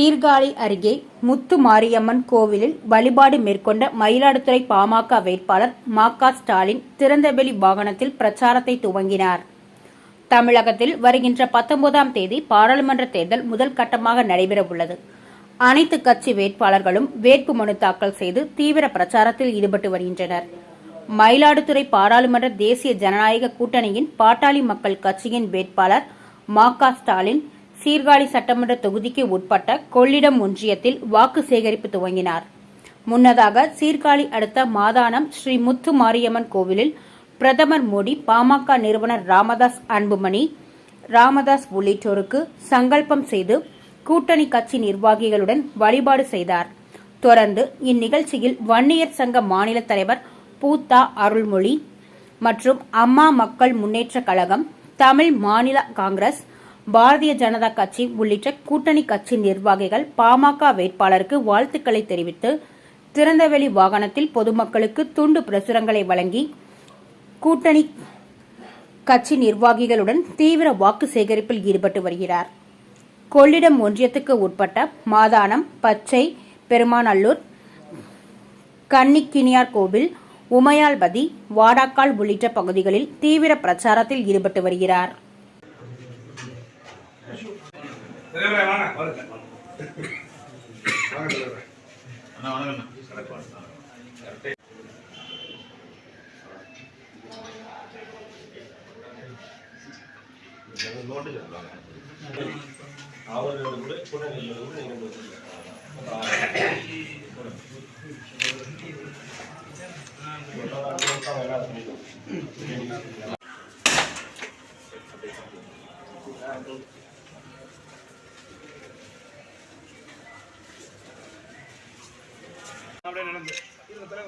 சீர்காழி அருகே முத்து மாரியம்மன் கோவிலில் வழிபாடு மேற்கொண்ட மயிலாடுதுறை பாமக வேட்பாளர் மா க ஸ்டாலின் திறந்தவெளி வாகனத்தில் பிரச்சாரத்தை துவங்கினார். தமிழகத்தில் வருகின்ற பத்தொன்பதாம் தேதி பாராளுமன்ற தேர்தல் முதல் கட்டமாக நடைபெறவுள்ளது. அனைத்து கட்சி வேட்பாளர்களும் வேட்பு மனு தாக்கல் செய்து தீவிர பிரச்சாரத்தில் ஈடுபட்டு வருகின்றனர். மயிலாடுதுறை பாராளுமன்ற தேசிய ஜனநாயக கூட்டணியின் பாட்டாளி மக்கள் கட்சியின் வேட்பாளர் மா க ஸ்டாலின் சீர்காழி சட்டமன்ற தொகுதிக்கு உட்பட்ட கொள்ளிடம் ஒன்றியத்தில் வாக்கு சேகரிப்பு துவங்கினார். முன்னதாக சீர்காழி அடுத்த மாதானம் ஸ்ரீ முத்து மாரியம்மன் கோவிலில் பிரதமர் மோடி பாமக நிறுவனர் ராமதாஸ் அன்புமணி ராமதாஸ் உள்ளிட்டோருக்கு சங்கல்பம் செய்து கூட்டணி கட்சி நிர்வாகிகளுடன் வழிபாடு செய்தார். தொடர்ந்து இந்நிகழ்ச்சியில் வன்னியர் சங்க மாநில தலைவர் பூத்தா அருள்மொழி மற்றும் அம்மா மக்கள் முன்னேற்றக் கழகம் தமிழ் மாநில காங்கிரஸ் பாரதிய ஜனதா கட்சி உள்ளிட்ட கூட்டணி கட்சி நிர்வாகிகள் பாமக வேட்பாளருக்கு வாழ்த்துக்களை தெரிவித்து திறந்தவெளி வாகனத்தில் பொதுமக்களுக்கு துண்டு பிரசுரங்களை வழங்கி கூட்டணி கட்சி நிர்வாகிகளுடன் தீவிர வாக்கு சேகரிப்பில் ஈடுபட்டு வருகிறார். கொள்ளிடம் ஒன்றியத்துக்கு உட்பட்ட மாதானம் பச்சை பெருமாநல்லூர் கன்னிக்கினியார் கோவில் உமையால்பதி வாடாக்கால் உள்ளிட்ட பகுதிகளில் தீவிர பிரச்சாரத்தில் ஈடுபட்டு வருகிறார். தலைவரே வாங்க வாங்க. வாங்க தலைவரே அண்ணா வணக்கம்ண்ணா நோட்டு சொல்லுவாங்க அவர்கள் கூட கூட நீங்கள்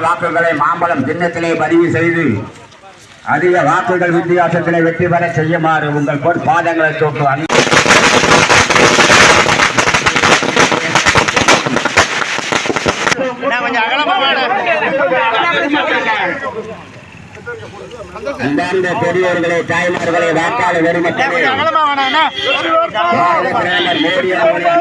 வாக்குகளை மாம்பழம் சின்னத்திலே பதிவு செய்து அதிக வாக்குகள் வித்தியாசத்திலே வெற்றி பெற செய்யுமாறு உங்கள் பொன் பாதங்களை தொட்டு அணி அன்பார்ந்த பெரியோர்களே தாய்மார்களே வாக்காளர் பெருமக்களே. மோடி அவர்களை